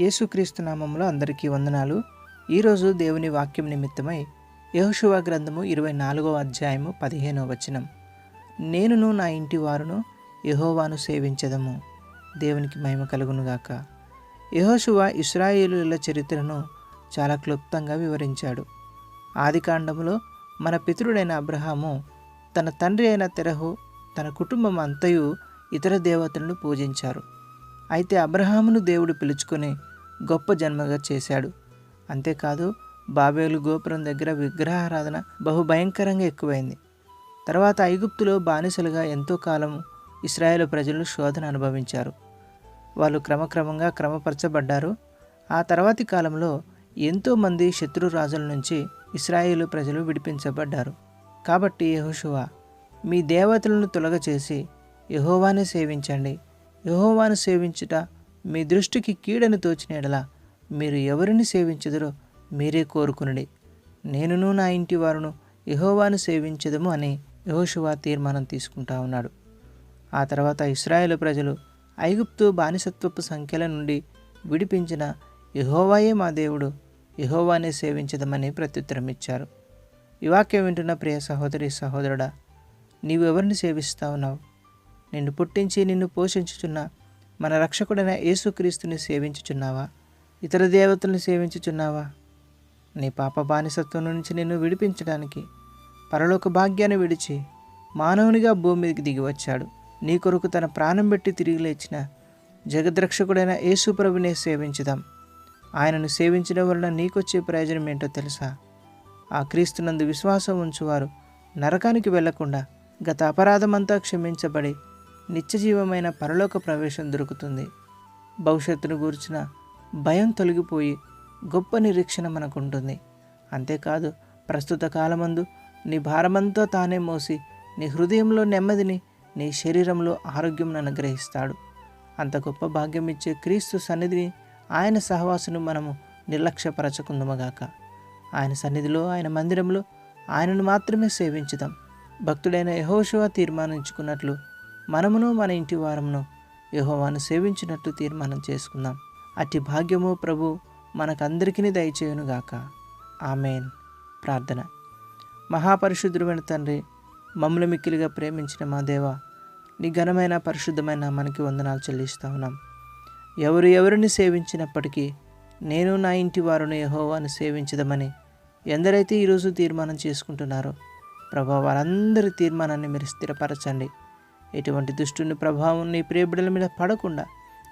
యేసుక్రీస్తు నామంలో అందరికీ వందనాలు. ఈరోజు దేవుని వాక్యం నిమిత్తమై యెహోషువ గ్రంథము ఇరవై నాలుగవ అధ్యాయము పదిహేనవ వచనం. నేనును నా ఇంటి వారును యహోవాను సేవించదము. దేవునికి మహిమ కలుగునుగాక. యహోశువా ఇస్రాయేలుల చరిత్రను చాలా క్లుప్తంగా వివరించాడు. ఆదికాండములో మన పితరుడైన అబ్రహాము తన తండ్రి అయిన తెరహు తన కుటుంబం అంతయు ఇతర దేవతలను పూజించారు. అయితే అబ్రహామును దేవుడు పిలుచుకొని గొప్ప జన్మగా చేశాడు. అంతేకాదు బాబేలు గోపురం దగ్గర విగ్రహారాధన బహు భయంకరంగా ఎక్కువైంది. తర్వాత ఐగుప్తులో బానిసలుగా ఎంతో కాలం ఇస్రాయేల్ ప్రజలు శోధన అనుభవించారు. వాళ్ళు క్రమక్రమంగా క్రమపరచబడ్డారు. ఆ తర్వాతి కాలంలో ఎంతోమంది శత్రు రాజుల నుంచి ఇస్రాయేలు ప్రజలు విడిపించబడ్డారు. కాబట్టి యెహోషువ మీ దేవతలను తొలగచేసి యహోవాని సేవించండి. యహోవాను సేవించుట మీ దృష్టికి కీడని తోచిన మీరు ఎవరిని సేవించదురో మీరే కోరుకునుడి. నేనును నా ఇంటి వారును యహోవాను సేవించదము అని యహోషువా తీర్మానం తీసుకుంటా ఉన్నాడు. ఆ తర్వాత ఇస్రాయేల్ ప్రజలు ఐగుప్తు బానిసత్వపు సంఖ్యల నుండి విడిపించిన యహోవాయే మా దేవుడు యహోవానే సేవించదమని ప్రత్యుత్తరం ఇచ్చారు. ఈ వాక్యం వింటున్న ప్రియ సహోదరి సహోదరుడా నీవు ఎవరిని సేవిస్తా ఉన్నావు? నిన్ను పుట్టించి నిన్ను పోషించుచున్న మన రక్షకుడైన యేసుక్రీస్తుని సేవించుచున్నావా? ఇతర దేవతల్ని సేవించుచున్నావా? నీ పాప బానిసత్వం నుంచి నిన్ను విడిపించడానికి పరలోక భాగ్యాన్ని విడిచి మానవునిగా భూమి మీదకి దిగి వచ్చాడు. నీ కొరకు తన ప్రాణం పెట్టి తిరిగి లేచిన జగద్రక్షకుడైన యేసుప్రభునే సేవించుదాం. ఆయనను సేవించడం వలన నీకొచ్చే ప్రయోజనం ఏంటో తెలుసా? ఆ క్రీస్తునందు విశ్వాసం ఉంచువారు నరకానికి వెళ్ళకుండా గత అపరాధమంతా క్షమించబడి నిత్యజీవమైన పరలోక ప్రవేశం దొరుకుతుంది. భవిష్యత్తును గూర్చిన భయం తొలగిపోయి గొప్ప నిరీక్షణ మనకుంటుంది. అంతేకాదు ప్రస్తుత కాలమందు నీ భారమంతా తానే మోసి నీ హృదయంలో నెమ్మదిని నీ శరీరంలో ఆరోగ్యం అనుగ్రహిస్తాడు. అంత గొప్ప భాగ్యం ఇచ్చే క్రీస్తు సన్నిధిని ఆయన సహవాసును మనము నిర్లక్ష్యపరచకుందమగాక. ఆయన సన్నిధిలో ఆయన మందిరంలో ఆయనను మాత్రమే సేవించుదాం. భక్తుడైన యహోశివ తీర్మానించుకున్నట్లు మనమును మన ఇంటి వారమును యహోవాను సేవించినట్టు తీర్మానం చేసుకుందాం. అట్టి భాగ్యము ప్రభు మనకందరికీ దయచేయునుగాక. ఆమెన్. ప్రార్థన. మహాపరిశుద్ధుడైన తండ్రి మమ్మల్ని మిక్కిలిగా ప్రేమించిన మా దేవ నీ ఘనమైన పరిశుద్ధమైన మనకి వందనాలు చెల్లిస్తా ఉన్నాం. ఎవరు ఎవరిని సేవించినప్పటికీ నేను నా ఇంటి వారును యహోవాను సేవించదమని ఎందరైతే ఈరోజు తీర్మానం చేసుకుంటున్నారో ప్రభా వారందరి తీర్మానాన్ని మీరు స్థిరపరచండి. ఎటువంటి దుష్టుని ప్రభావం నీ ప్రియబిడల మీద పడకుండా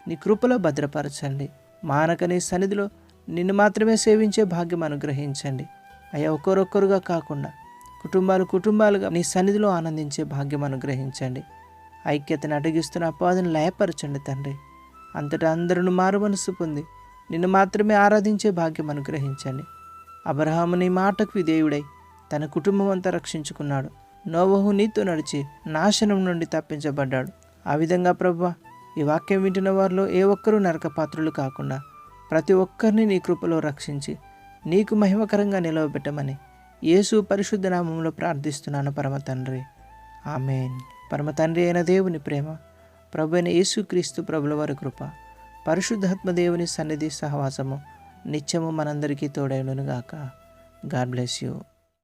నీ కృపలో భద్రపరచండి. మానక నీ సన్నిధిలో నిన్ను మాత్రమే సేవించే భాగ్యం అనుగ్రహించండి. అయ్యా ఒక్కరొక్కరుగా కాకుండా కుటుంబాలు కుటుంబాలుగా నీ సన్నిధిలో ఆనందించే భాగ్యం అనుగ్రహించండి. ఐక్యతను అడిగిస్తున్న అపాదను లయపరచండి తండ్రి. అంతటా అందరూ మారు మనసు పొంది నిన్ను మాత్రమే ఆరాధించే భాగ్యం అనుగ్రహించండి. అబ్రహాము నీ మాటకు విధేయుడై తన కుటుంబం అంతా రక్షించుకున్నాడు. నోవహు నీతో నడిచి నాశనం నుండి తప్పించబడ్డాడు. ఆ విధంగా ప్రభు ఈ వాక్యం వింటున్న వారిలో ఏ ఒక్కరూ నరకపాత్రులు కాకుండా ప్రతి ఒక్కరిని నీ కృపలో రక్షించి నీకు మహిమకరంగా నిలవబెట్టమని యేసు పరిశుద్ధ నామంలో ప్రార్థిస్తున్నాను పరమ తండ్రి. ఆమెన్. పరమ తండ్రి అయిన దేవుని ప్రేమ ప్రభు అయిన యేసుక్రీస్తు ప్రభుల వారి కృప పరిశుద్ధాత్మ దేవుని సన్నిధి సహవాసము నిత్యము మనందరికీ తోడైనగాక గాడ్ బ్లెస్ యూ.